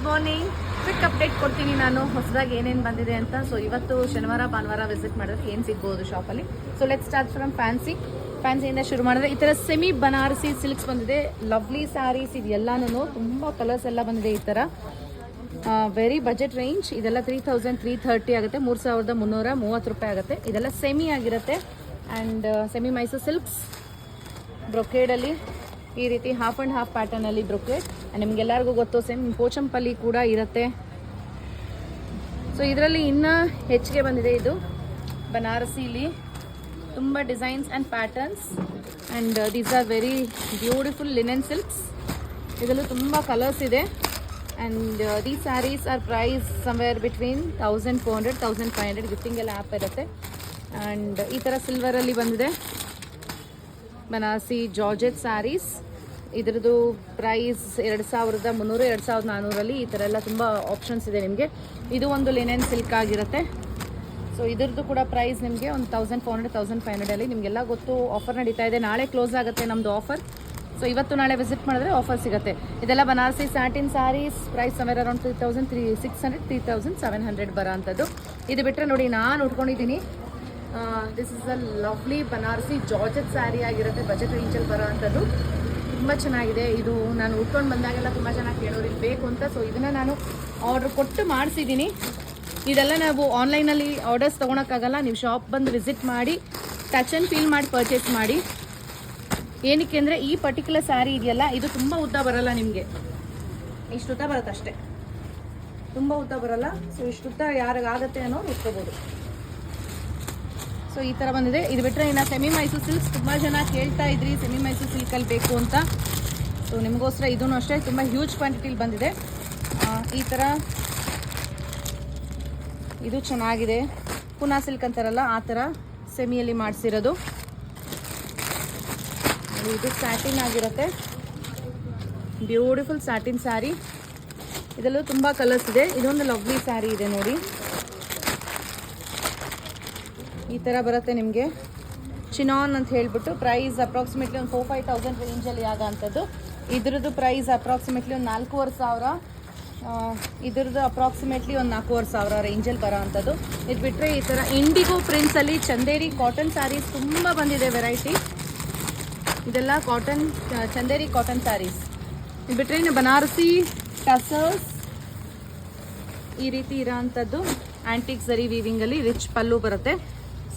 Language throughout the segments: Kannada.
ಗುಡ್ ಮಾರ್ನಿಂಗ್ ಕ್ವಿಕ್ ಅಪ್ಡೇಟ್ ಕೊಡ್ತೀನಿ ನಾನು. ಹೊಸದಾಗಿ ಏನೇನು ಬಂದಿದೆ ಅಂತ. ಸೊ ಇವತ್ತು ಶನಿವಾರ, ಭಾನುವಾರ ವಿಸಿಟ್ ಮಾಡಿದ್ರೆ ಏನು ಸಿಗ್ಬೋದು ಶಾಪಲ್ಲಿ so let start from fancy ಫ್ಯಾನ್ಸಿಯಿಂದ ಶುರು ಮಾಡಿದ್ರೆ ಈ ಥರ ಸೆಮಿ ಬನಾರಸಿ ಸಿಲ್ಕ್ಸ್ ಬಂದಿದೆ. ಲವ್ಲಿ ಸ್ಯಾರೀಸ್ ಇದೆಲ್ಲನೂ ತುಂಬ ಕಲರ್ಸ್ ಎಲ್ಲ ಬಂದಿದೆ ಈ ಥರ ವೆರಿ ಬಜೆಟ್ ರೇಂಜ್ ಇದೆಲ್ಲ ತ್ರೀ ತೌಸಂಡ್ ತ್ರೀ ಥರ್ಟಿ ಆಗುತ್ತೆ. ಮೂರು ಸಾವಿರದ ಮುನ್ನೂರ ಮೂವತ್ತು ರೂಪಾಯಿ ಆಗುತ್ತೆ. ಇದೆಲ್ಲ ಸೆಮಿ ಆಗಿರುತ್ತೆ. ಆ್ಯಂಡ್ ಸೆಮಿ ಮೈಸೂರು ಸಿಲ್ಕ್ಸ್ ಬ್ರೊಕೇಡಲ್ಲಿ ಈ ರೀತಿ ಹಾಫ್ ಆ್ಯಂಡ್ ಹಾಫ್ ಪ್ಯಾಟರ್ನಲ್ಲಿ ಬ್ರೊಕೇಡ್ ನಿಮ್ಗೆಲ್ಲರಿಗೂ ಗೊತ್ತು, ಸೇಮ್ ಪೋಚಂಪಲ್ಲಿ ಕೂಡ ಇರುತ್ತೆ. ಸೊ ಇದರಲ್ಲಿ ಇನ್ನೂ ಹೆಚ್ಚಿಗೆ ಬಂದಿದೆ ಇದು. ಬನಾರಸಿಲಿ ತುಂಬ designs and patterns and these are very beautiful linen silks ಇದರಲ್ಲೂ ತುಂಬ ಕಲರ್ಸ್ ಇದೆ. And the sarees are price somewhere between thousand four hundred thousand five hundred gifting ಎಲ್ಲ ಆ್ಯಪ್ ಇರುತ್ತೆ. ಆ್ಯಂಡ್ ಈ ಥರ ಸಿಲ್ವರಲ್ಲಿ ಬಂದಿದೆ. ಬನಾರಸಿ ಜಾರ್ಜೆಟ್ ಸ್ಯಾರೀಸ್ ಇದ್ರದ್ದು ಪ್ರೈಸ್ ಎರಡು ಸಾವಿರದ ಮುನ್ನೂರು, ಎರಡು ಸಾವಿರದ ನಾನ್ನೂರಲ್ಲಿ ಈ ಥರ ಎಲ್ಲ ತುಂಬ ಆಪ್ಷನ್ಸ್ ಇದೆ ನಿಮಗೆ. ಇದು ಒಂದು ಲಿನೆನ್ ಸಿಲ್ಕ್ ಆಗಿರುತ್ತೆ. ಸೊ ಇದ್ರದ್ದು ಕೂಡ ಪ್ರೈಸ್ ನಿಮಗೆ ಒಂದು thousand four hundred thousand five ಹಂಡ್ರೆಡಲ್ಲಿ ನಿಮಗೆಲ್ಲ ಗೊತ್ತು ಆಫರ್ ನಡೀತಾ ಇದೆ. ನಾಳೆ ಕ್ಲೋಸ್ ಆಗುತ್ತೆ ನಮ್ಮದು ಆಫರ್ ಸೊ ಇವತ್ತು ನಾಳೆ ವಿಸಿಟ್ ಮಾಡಿದ್ರೆ ಆಫರ್ ಸಿಗುತ್ತೆ. ಇದೆಲ್ಲ Banarasi satin sarees price somewhere around three thousand three six hundred three thousand seven hundred ಬರೋ ಅಂಥದ್ದು. ಇದು ಬಿಟ್ಟರೆ ನೋಡಿ ನಾನು ಉಟ್ಕೊಂಡಿದ್ದೀನಿ. This is a lovely Banarasi georgette saree ಆಗಿರುತ್ತೆ ಬಜೆಟ್ ರೇಂಜಲ್ಲಿ ಬರೋ ಅಂಥದ್ದು. ತುಂಬ ಚೆನ್ನಾಗಿದೆ. ಇದು ನಾನು ಉಟ್ಕೊಂಡು ಬಂದಾಗೆಲ್ಲ ತುಂಬ ಚೆನ್ನಾಗಿ ಕೇಳೋರು ಬೇಕು ಅಂತ. ಸೊ ಇದನ್ನು ನಾನು ಆರ್ಡ್ರ್ ಕೊಟ್ಟು ಮಾಡಿಸಿದ್ದೀನಿ. ಇದೆಲ್ಲ ನಾವು ಆನ್ಲೈನಲ್ಲಿ ಆರ್ಡರ್ಸ್ ತೊಗೊಳಕ್ಕಾಗಲ್ಲ. ನೀವು ಶಾಪ್ ಬಂದು ವಿಸಿಟ್ ಮಾಡಿ ಟಚ್ ಆ್ಯಂಡ್ ಫೀಲ್ ಮಾಡಿ ಪರ್ಚೇಸ್ ಮಾಡಿ. ಏನಕ್ಕೆ ಅಂದರೆ ಈ ಪರ್ಟಿಕ್ಯುಲರ್ ಸ್ಯಾರಿ ಇದೆಯಲ್ಲ, ಇದು ತುಂಬ ಉದ್ದ ಬರಲ್ಲ ನಿಮಗೆ. ಇಷ್ಟು ಉದ್ದ ಬರುತ್ತೆ ಅಷ್ಟೇ ತುಂಬ ಉದ್ದ ಬರಲ್ಲ. ಸೊ ಇಷ್ಟು ಉದ್ದ ಯಾರಿಗಾಗತ್ತೆ ಅನ್ನೋರು ಉಟ್ಕೋಬೋದು ಸೊ ಈ ಥರ ಬಂದಿದೆ. ಇದು ಬಿಟ್ಟರೆ ಇನ್ನು ಸೆಮಿ ಮೈಸೂರು ಸಿಲ್ಕ್ ತುಂಬ ಜನ ಕೇಳ್ತಾ ಇದ್ರಿ ಸೆಮಿ ಮೈಸೂರು ಸಿಲ್ಕಲ್ಲಿ ಬೇಕು ಅಂತ. ಸೊ ನಿಮಗೋಸ್ಕರ ಇದೂ ಅಷ್ಟೇ, ತುಂಬ ಹ್ಯೂಜ್ ಕ್ವಾಂಟಿಟಿಲಿ ಬಂದಿದೆ. ಈ ಥರ ಇದು ಚೆನ್ನಾಗಿದೆ. ಪುನಾ ಸಿಲ್ಕ್ ಅಂತಾರಲ್ಲ, ಆ ಥರ ಸೆಮಿಯಲ್ಲಿ ಮಾಡಿಸಿರೋದು. ಇದು ಸ್ಯಾಟಿನ್ ಆಗಿರುತ್ತೆ. ಬ್ಯೂಟಿಫುಲ್ ಸ್ಯಾಟಿನ್ ಸ್ಯಾರಿ ಇದರಲ್ಲೂ ತುಂಬ ಕಲರ್ಸ್ ಇದೆ. ಇದೊಂದು ಲವ್ಲಿ ಸ್ಯಾರಿ ಇದೆ ನೋಡಿ. ಈ ಥರ ಬರುತ್ತೆ ನಿಮಗೆ. ಚಿನಾನ್ ಅಂತ ಹೇಳ್ಬಿಟ್ಟು ಪ್ರೈಸ್ ಅಪ್ರಾಕ್ಸಿಮೇಟ್ಲಿ ಒಂದು ಫೋರ್ ಫೈವ್ ತೌಸಂಡ್ ರೇಂಜಲ್ಲಿ ಆಗೋಂಥದ್ದು ಇದ್ರದ್ದು ಪ್ರೈಸ್ ಅಪ್ರಾಕ್ಸಿಮೇಟ್ಲಿ ಒಂದು ನಾಲ್ಕೂವರೆ ಸಾವಿರ. ಇದ್ರದ್ದು ಅಪ್ರಾಕ್ಸಿಮೇಟ್ಲಿ ಒಂದು ನಾಲ್ಕೂವರೆ ಸಾವಿರ ರೇಂಜಲ್ಲಿ ಬರೋ ಅಂಥದ್ದು ಇದು ಬಿಟ್ಟರೆ ಈ ಥರ ಇಂಡಿಗೋ ಪ್ರಿಂಟ್ಸಲ್ಲಿ ಚಂದೇರಿ ಕಾಟನ್ ಸ್ಯಾರೀಸ್ ತುಂಬ ಬಂದಿದೆ ವೆರೈಟಿ ಇದೆಲ್ಲ ಕಾಟನ್ ಚಂದೇರಿ ಕಾಟನ್ ಸ್ಯಾರೀಸ್ ಇದು ಬಿಟ್ಟರೆ ಇನ್ನು ಬನಾರಸಿ ಟಸರ್ಸ್ ಈ ರೀತಿ ಇರೋ ಅಂಥದ್ದು ಆ್ಯಂಟಿಕ್ ಸರಿ ವೀವಿಂಗಲ್ಲಿ ರಿಚ್ ಪಲ್ಲು ಬರುತ್ತೆ.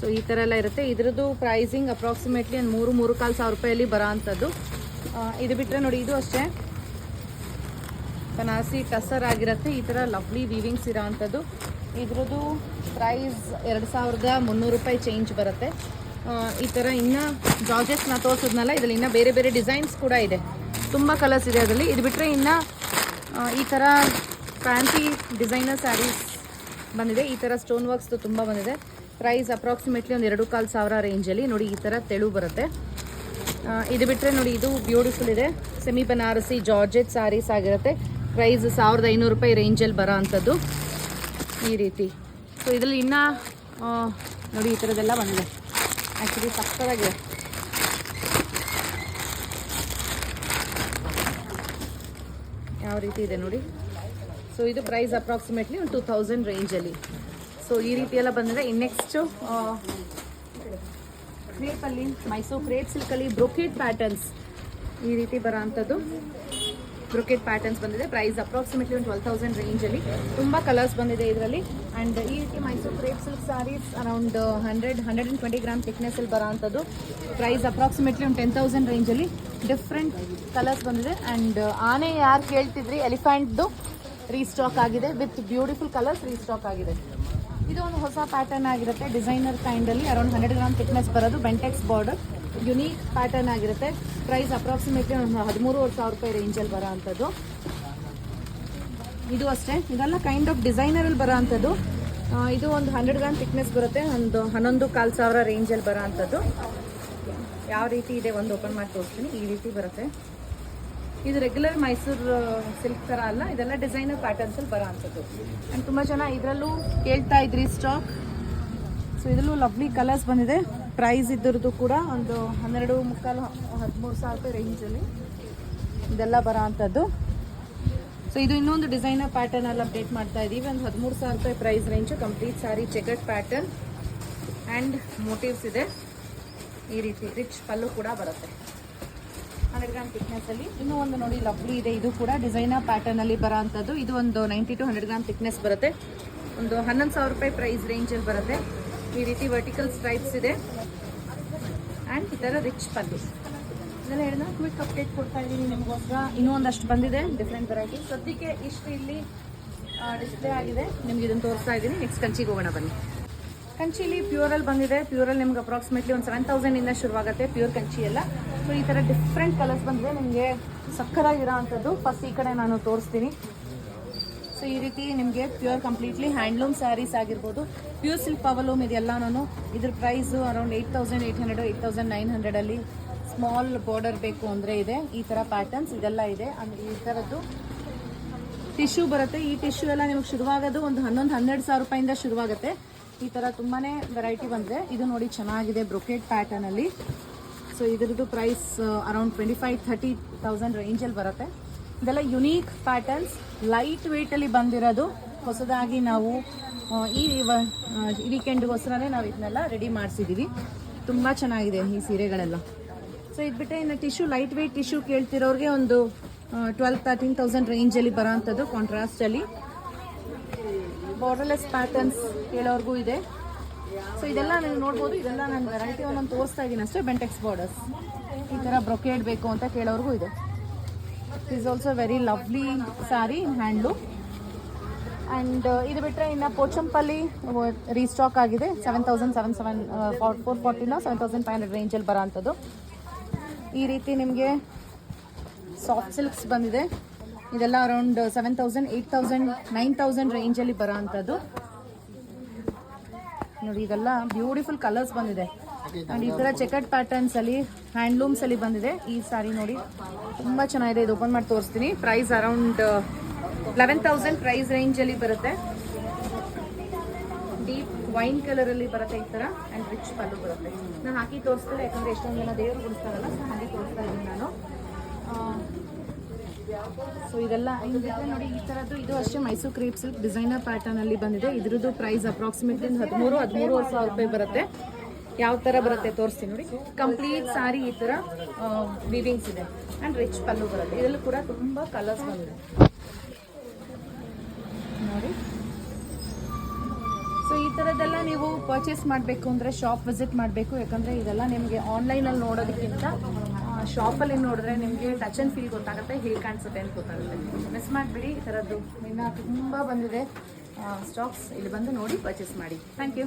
ಸೊ ಈ ಥರ ಎಲ್ಲ ಇರುತ್ತೆ. ಇದ್ರದ್ದು ಪ್ರೈಸಿಂಗ್ ಅಪ್ರಾಕ್ಸಿಮೇಟ್ಲಿ ಒಂದು ಮೂರು ಮೂರು ಕಾಲು ಸಾವಿರ ರೂಪಾಯಲ್ಲಿ ಬರೋ ಅಂಥದ್ದು. ಇದು ಬಿಟ್ಟರೆ ನೋಡಿ, ಇದು ಅಷ್ಟೇ. ಬನಾಸಿ ಟಸರ್ ಆಗಿರುತ್ತೆ. ಈ ಥರ ಲವ್ಲಿ ವೀವಿಂಗ್ಸ್ ಇರೋ ಅಂಥದ್ದು. ಇದ್ರದ್ದು ಪ್ರೈಸ್ ಎರಡು ಸಾವಿರದ ಮುನ್ನೂರು ರೂಪಾಯಿ ಚೇಂಜ್ ಬರುತ್ತೆ. ಈ ಥರ ಇನ್ನು ತೋರಿಸೋದ್ನಲ್ಲ ತೋರಿಸಿದ್ನಲ್ಲ, ಇದರಲ್ಲಿ ಇನ್ನೂ ಬೇರೆ ಬೇರೆ ಡಿಸೈನ್ಸ್ ಕೂಡ ಇದೆ. ತುಂಬ ಕಲರ್ಸ್ ಇದೆ ಅದರಲ್ಲಿ. ಇದು ಬಿಟ್ಟರೆ ಇನ್ನು ಈ ಥರ ಫ್ಯಾನ್ಸಿ ಡಿಸೈನರ್ ಸ್ಯಾರೀಸ್ ಬಂದಿದೆ. ಈ ಥರ ಸ್ಟೋನ್ ವರ್ಕ್ಸ್ದು ತುಂಬ ಬಂದಿದೆ. ಪ್ರೈಸ್ ಅಪ್ರಾಕ್ಸಿಮೇಟ್ಲಿ ಒಂದು ಎರಡು ಕಾಲು ಸಾವಿರ ರೇಂಜಲ್ಲಿ ನೋಡಿ ಈ ಥರ ತೆಳು ಬರುತ್ತೆ. ಇದು ಬಿಟ್ಟರೆ ನೋಡಿ ಇದು ಬ್ಯೂಟಿಫುಲ್ ಇದೆ. ಸೆಮಿ ಬನಾರಸಿ, ಜಾರ್ಜೆಟ್ ಸ್ಯಾರೀಸ್ ಆಗಿರುತ್ತೆ. ಪ್ರೈಸ್ ಸಾವಿರದ ಐನೂರು ರೂಪಾಯಿ ರೇಂಜಲ್ಲಿ ಬರೋ ಅಂಥದ್ದು ಈ ರೀತಿ. ಸೊ ಇದರಲ್ಲಿ ಇನ್ನೂ ನೋಡಿ ಈ ಥರದ್ದೆಲ್ಲ ಬಂದಿದೆ. ಆ್ಯಕ್ಚುಲಿ ಸಕ್ಕತ್ತಾಗಿದೆ. ಯಾವ ರೀತಿ ಇದೆ ನೋಡಿ. ಸೊ ಇದು ಪ್ರೈಸ್ ಅಪ್ರಾಕ್ಸಿಮೇಟ್ಲಿ ಒಂದು ಟೂ ತೌಸಂಡ್ ರೇಂಜಲ್ಲಿ. ಸೊ ಈ ರೀತಿ ಎಲ್ಲ ಬಂದಿದೆ. ಇನ್ನು ನೆಕ್ಸ್ಟು ಕ್ರೇಪಲ್ಲಿ, ಮೈಸೂರು ಕ್ರೇಪ್ ಸಿಲ್ಕಲ್ಲಿ ಬ್ರೊಕೇಟ್ ಪ್ಯಾಟರ್ನ್ಸ್ ಈ ರೀತಿ ಬರೋ ಅಂಥದ್ದು ಬ್ರೊಕೇಟ್ ಪ್ಯಾಟರ್ನ್ಸ್ ಬಂದಿದೆ. ಪ್ರೈಸ್ ಅಪ್ರಾಕ್ಸಿಮೇಟ್ಲಿ ಒಂದು ಟ್ವೆಲ್ ತೌಸಂಡ್ ರೇಂಜಲ್ಲಿ. ತುಂಬ ಕಲರ್ಸ್ ಬಂದಿದೆ ಇದರಲ್ಲಿ. ಆ್ಯಂಡ್ ಈ ರೀತಿ Mysuru crepe silk sarees around hundred hundred and twenty gram ಥಿಕ್ನೆಸ್ಸಲ್ಲಿ ಬರೋ ಅಂಥದ್ದು ಪ್ರೈಸ್ ಅಪ್ರಾಕ್ಸಿಮೇಟ್ಲಿ ಒಂದು ಟೆನ್ ತೌಸಂಡ್ ರೇಂಜಲ್ಲಿ. ಡಿಫ್ರೆಂಟ್ ಕಲರ್ಸ್ ಬಂದಿದೆ. ಆ್ಯಂಡ್ ಆನೆ ಯಾರು ಕೇಳ್ತಿದ್ರಿ? ಎಲಿಫೆಂಟ್ದು ರೀಸ್ಟಾಕ್ ಆಗಿದೆ. ವಿತ್ ಬ್ಯೂಟಿಫುಲ್ ಕಲರ್ಸ್ ರೀಸ್ಟಾಕ್ ಆಗಿದೆ. ಇದು ಒಂದು ಹೊಸ ಪ್ಯಾಟರ್ನ್ ಆಗಿರುತ್ತೆ. ಡಿಸೈನರ್ ಕೈಂಡಲ್ಲಿ ಅರೌಂಡ್ ಹಂಡ್ರೆಡ್ ಗ್ರಾಮ್ ಥಿಕ್ನೆಸ್ ಬರೋದು. ಬೆಂಟೆಕ್ಸ್ ಬಾರ್ಡರ್ ಯುನೀಕ್ ಪ್ಯಾಟರ್ನ್ ಆಗಿರುತ್ತೆ. ಪ್ರೈಸ್ ಅಪ್ರಾಕ್ಸಿಮೇಟ್ಲಿ ಒಂದು ಹದಿಮೂರುವರೆ ಸಾವಿರ ರೂಪಾಯಿ ರೇಂಜಲ್ಲಿ ಬರೋ ಅಂಥದ್ದು ಇದು ಅಷ್ಟೇ. ಇದೆಲ್ಲ ಕೈಂಡ್ ಆಫ್ ಡಿಸೈನರಲ್ಲಿ ಬರೋ ಅಂಥದ್ದು ಇದು ಒಂದು ಹಂಡ್ರೆಡ್ ಗ್ರಾಮ್ ಥಿಕ್ನೆಸ್ ಬರುತ್ತೆ. ಒಂದು ಹನ್ನೊಂದು ಕಾಲು ಸಾವಿರ ರೇಂಜಲ್ಲಿ ಬರೋ ಅಂಥದ್ದು ಯಾವ ರೀತಿ ಇದೆ ಒಂದು ಓಪನ್ ಮಾಡಿ ತೋರಿಸ್ತೀನಿ. ಈ ರೀತಿ ಬರುತ್ತೆ. ಇದು ರೆಗ್ಯುಲರ್ ಮೈಸೂರು ಸಿಲ್ಕ್ ಥರ ಅಲ್ಲ, ಇದೆಲ್ಲ ಡಿಸೈನರ್ ಪ್ಯಾಟರ್ನ್ಸಲ್ಲಿ ಬರೋ ಅಂಥದ್ದು. ಆ್ಯಂಡ್ ತುಂಬ ಜನ ಇದರಲ್ಲೂ ಕೇಳ್ತಾ ಇದ್ರಿ ಸ್ಟಾಕ್ ಸೊ ಇದರಲ್ಲೂ ಲವ್ಲಿ ಕಲರ್ಸ್ ಬಂದಿದೆ. ಪ್ರೈಸ್ ಇದ್ದರದ್ದು ಕೂಡ ಒಂದು ಹನ್ನೆರಡು ಮುಕ್ಕಾಲು ಹದಿಮೂರು ಸಾವಿರ ರೂಪಾಯಿ ರೇಂಜಲ್ಲಿ ಇದೆಲ್ಲ ಬರೋ ಅಂಥದ್ದು. ಸೊ ಇದು ಇನ್ನೊಂದು ಡಿಸೈನರ್ ಪ್ಯಾಟರ್ನ್ ಅಲ್ಲಿ ಅಪ್ಡೇಟ್ ಮಾಡ್ತಾ ಇದ್ದೀವಿ ಒಂದು ಹದಿಮೂರು ಸಾವಿರ ರೂಪಾಯಿ price range complete sorry ಚೆಕಟ್ pattern and motifs ಇದೆ. ಈ ರೀತಿ ರಿಚ್ ಪಲ್ಲು ಕೂಡ ಬರುತ್ತೆ. ಹಂಡ್ರೆಡ್ ಗ್ರಾಮ್ thickness ಅಲ್ಲಿ. ಇನ್ನೂ ಒಂದು ನೋಡಿ ಲವ್ಲಿ ಇದೆ. ಇದು ಕೂಡ ಡಿಸೈನರ್ ಪ್ಯಾಟರ್ನ್ ಅಲ್ಲಿ ಬರೋ ಅಂಥದ್ದು ಇದು ಒಂದು ninety to hundred gram thickness ಬರುತ್ತೆ. ಒಂದು ಹನ್ನೊಂದು ಸಾವಿರ ರೂಪಾಯಿ ಪ್ರೈಸ್ ರೇಂಜಲ್ಲಿ ಬರುತ್ತೆ. ಈ ರೀತಿ ವರ್ಟಿಕಲ್ ಸ್ಟ್ರೈಪ್ಸ್ ಇದೆ. ಆ್ಯಂಡ್ ಈ ಥರ ರಿಚ್ ಪಲ್ಲು. ಇದೆಲ್ಲ ಹೇಳಿದ್ರೆ ಕ್ವಿಕ್ ಅಪ್ಡೇಟ್ ಕೊಡ್ತಾ ಇದ್ದೀನಿ ನಿಮಗೋಸ್ಕರ. ಇನ್ನೂ ಒಂದಷ್ಟು ಬಂದಿದೆ ಡಿಫ್ರೆಂಟ್ ವೆರೈಟಿ ಸದ್ಯಕ್ಕೆ ಇಷ್ಟು ಇಲ್ಲಿ ಡಿಸ್ಪ್ಲೇ ಆಗಿದೆ. ನಿಮ್ಗೆ ಇದನ್ನು ತೋರಿಸ್ತಾ ಇದ್ದೀನಿ. ನೆಕ್ಸ್ಟ್ ಕಂಚಿಗೆ ಹೋಗೋಣ ಬನ್ನಿ. ಕಂಚಿಲಿ ಪ್ಯೂರಲ್ಲಿ ಬಂದಿದೆ. ಪ್ಯೂರಲ್ಲಿ ನಿಮ್ಗೆ ಅಪ್ರಾಕ್ಸಿಮೇಟ್ಲಿ ಒಂದು ಸೆವೆನ್ ತೌಸಂಡಿಂದ ಶುರುವಾಗುತ್ತೆ. ಪ್ಯೂರ್ ಕಂಚಿ ಎಲ್ಲ. ಸೊ ಈ ಥರ ಡಿಫ್ರೆಂಟ್ ಕಲರ್ಸ್ ಬಂದ್ರೆ ನಿಮಗೆ ಸಕ್ಕರಾಗಿರೋ ಅಂಥದ್ದು ಫಸ್ಟ್ ಈ ಕಡೆ ನಾನು ತೋರಿಸ್ತೀನಿ. ಸೊ ಈ ರೀತಿ ನಿಮಗೆ ಪ್ಯೂರ್ ಕಂಪ್ಲೀಟ್ಲಿ ಹ್ಯಾಂಡ್ಲೂಮ್ ಸ್ಯಾರೀಸ್ ಆಗಿರ್ಬೋದು. ಪ್ಯೂರ್ ಸಿಲ್ಕ್ ಪವಲೂಮ್ ಇದೆಲ್ಲನೂ ಇದ್ರ price around eight thousand eight hundred eight thousand nine ಹಂಡ್ರೆಡಲ್ಲಿ small border ಬೇಕು ಅಂದರೆ ಇದೆ. ಈ ಥರ ಪ್ಯಾಟರ್ನ್ಸ್ ಇದೆಲ್ಲ ಇದೆ. ಅಂದರೆ ಈ ಥರದ್ದು ಟಿಶ್ಯೂ ಬರುತ್ತೆ. ಈ ಟಿಶ್ಯೂ ಎಲ್ಲ ನಿಮಗೆ ಶುರುವಾಗೋದು ಒಂದು ಹನ್ನೊಂದು, ಹನ್ನೆರಡು ಸಾವಿರ ರೂಪಾಯಿಂದ ಶುರುವಾಗುತ್ತೆ. ಈ ಥರ ತುಂಬಾ ವೆರೈಟಿ ಬಂದಿದೆ ಇದು ನೋಡಿ ಚೆನ್ನಾಗಿದೆ ಬ್ರೊಕೆಟ್ ಪ್ಯಾಟರ್ನಲ್ಲಿ ಸೊ ಇದರದ್ದು price around twenty five thirty thousand ರೇಂಜಲ್ಲಿ ಬರುತ್ತೆ. ಇದೆಲ್ಲ ಯುನೀಕ್ ಪ್ಯಾಟರ್ನ್ಸ್ ಲೈಟ್ ವೆಯ್ಟಲ್ಲಿ ಬಂದಿರೋದು. ಹೊಸದಾಗಿ ನಾವು ಈ ವೀಕೆಂಡ್ಗೋಸ್ಕರನೇ ನಾವು ಇದನ್ನೆಲ್ಲ ರೆಡಿ ಮಾಡಿಸಿದ್ದೀವಿ ತುಂಬ ಚೆನ್ನಾಗಿದೆ ಈ ಸೀರೆಗಳೆಲ್ಲ. ಸೊ ಇದು ಬಿಟ್ಟರೆ ಇನ್ನು ಟಿಶ್ಯೂ ಲೈಟ್ ವೆಯ್ಟ್ ಟಿಶ್ಯೂ ಕೇಳ್ತಿರೋರಿಗೆ ಒಂದು ಟ್ವೆಲ್ ತರ್ಟೀನ್ ತೌಸಂಡ್ ರೇಂಜಲ್ಲಿ ಬರೋ ಅಂಥದ್ದು ಕಾಂಟ್ರಾಸ್ಟಲ್ಲಿ ಬಾರ್ಡರ್ಲೆಸ್ ಪ್ಯಾಟರ್ನ್ಸ್ ಕೇಳೋರ್ಗೂ ಇದೆ. ಸೊ ಇದೆಲ್ಲ ನನಗೆ ನೋಡ್ಬೋದು, ಇದೆಲ್ಲ ನಾನು ವೆರೈಟಿ ಒಂದೊಂದು ತೋರಿಸ್ತಾ ಇದ್ದೀನಿ ಅಷ್ಟೇ ಬೆಂಟೆಕ್ಸ್ ಬಾರ್ಡರ್ಸ್ ಈ ಥರ ಬ್ರೊಕೇಡ್ ಬೇಕು ಅಂತ ಕೇಳೋರ್ಗೂ ಇದೆ. Is also very lovely sari handloom and ಇದು ಬಿಟ್ಟರೆ ಇನ್ನು ಪೋಚಂಪಲ್ಲಿ ರೀಸ್ಟಾಕ್ ಆಗಿದೆ. Seven thousand seven seven four ಫಾರ್ಟಿನ seven thousand five hundred ರೇಂಜಲ್ಲಿ ಬರೋ ಅಂಥದ್ದು ಈ ರೀತಿ ನಿಮಗೆ ಸಾಫ್ಟ್ ಸಿಲ್ಕ್ಸ್ ಬಂದಿದೆ. ಇದೆಲ್ಲ around seven thousand eight thousand nine thousand ರೇಂಜಲ್ಲಿ ಬರೋ ಅಂಥದ್ದು ನೋಡಿ, ಇದೆಲ್ಲ ಬ್ಯೂಟಿಫುಲ್ ಕಲರ್ಸ್ ಬಂದಿದೆ. ಆ್ಯಂಡ್ ಈ ಥರ ಚೆಕಟ್ ಪ್ಯಾಟರ್ನ್ಸ್ ಅಲ್ಲಿ ಹ್ಯಾಂಡ್ಲೂಮ್ಸ್ ಅಲ್ಲಿ ಬಂದಿದೆ. ಈ ಸಾರಿ ನೋಡಿ, ತುಂಬ ಚೆನ್ನಾಗಿದೆ. ಇದು ಓಪನ್ ಮಾಡಿ ತೋರಿಸ್ತೀನಿ. Price around eleven thousand price ರೇಂಜಲ್ಲಿ ಬರುತ್ತೆ. ಡೀಪ್ ವೈನ್ ಕಲರ್ ಅಲ್ಲಿ ಬರುತ್ತೆ ಈ ತರ ಅಂಡ್ ರಿಚ್ ಪಲ್ಲು ಬರುತ್ತೆ. ನಾನು ಹಾಕಿ ತೋರಿಸ್ತಾರೆ ಯಾಕಂದ್ರೆ ಎಷ್ಟೊಂದು ಜನ ದೇವರು ಬಿಡಿಸ್ತಾರಲ್ಲ ಸೊ ಹಾಗೆ ತೋರಿಸ್ತಾ ಇದ್ದೀನಿ ನಾನು. ಸೊ ಇದೆಲ್ಲ ಹೆಂಗಿದೆ ನೋಡಿ, ಈ ಥರದ್ದು ಇದು ಅಷ್ಟೇ Mysore crepe silk designer pattern ಅಲ್ಲಿ ಬಂದಿದೆ. ಇದ್ರದ್ದು ಪ್ರೈಸ್ ಅಪ್ರಾಕ್ಸಿಮೇಟ್ಲಿ ಹದಿಮೂರು ಹದಿಮೂರು ಸಾವಿರ ರೂಪಾಯಿ ಬರುತ್ತೆ. ಯಾವ ಥರ ಬರುತ್ತೆ ತೋರಿಸ್ತೀನಿ ನೋಡಿ. ಕಂಪ್ಲೀಟ್ ಸಾರಿ ಈ ಥರ ವಿವಿಂಗ್ಸ್ ಇದೆ. ಆ್ಯಂಡ್ ರಿಚ್ ಪಲ್ಲು ಬರುತ್ತೆ. ಇದರಲ್ಲೂ ಕೂಡ ತುಂಬ ಕಲರ್ಸ್ ಬಂದಿದೆ. ನೋಡಿ. ಸೊ ಈ ಥರದ್ದೆಲ್ಲ ನೀವು ಪರ್ಚೇಸ್ ಮಾಡಬೇಕು ಅಂದರೆ ಶಾಪ್ ವಿಸಿಟ್ ಮಾಡಬೇಕು. ಯಾಕಂದರೆ ಇದೆಲ್ಲ ನಿಮಗೆ ಆನ್ಲೈನಲ್ಲಿ ನೋಡೋದಕ್ಕಿಂತ ಶಾಪಲ್ಲಿ ನೋಡಿದ್ರೆ ನಿಮಗೆ ಟಚ್ ಆ್ಯಂಡ್ ಫೀಲ್ ಗೊತ್ತಾಗುತ್ತೆ ಹೇಗೆ ಕಾಣಿಸುತ್ತೆ ಅಂತ ಗೊತ್ತಾಗುತ್ತೆ. ಮಿಸ್ ಮಾಡಿಬಿಡಿ, ಈ ಥರದ್ದು ಇನ್ನು ತುಂಬ ಬಂದಿದೆ. ಸ್ಟಾಕ್ಸ್ ಇಲ್ಲಿ ಬಂದು ನೋಡಿ ಪರ್ಚೇಸ್ ಮಾಡಿ. Thank you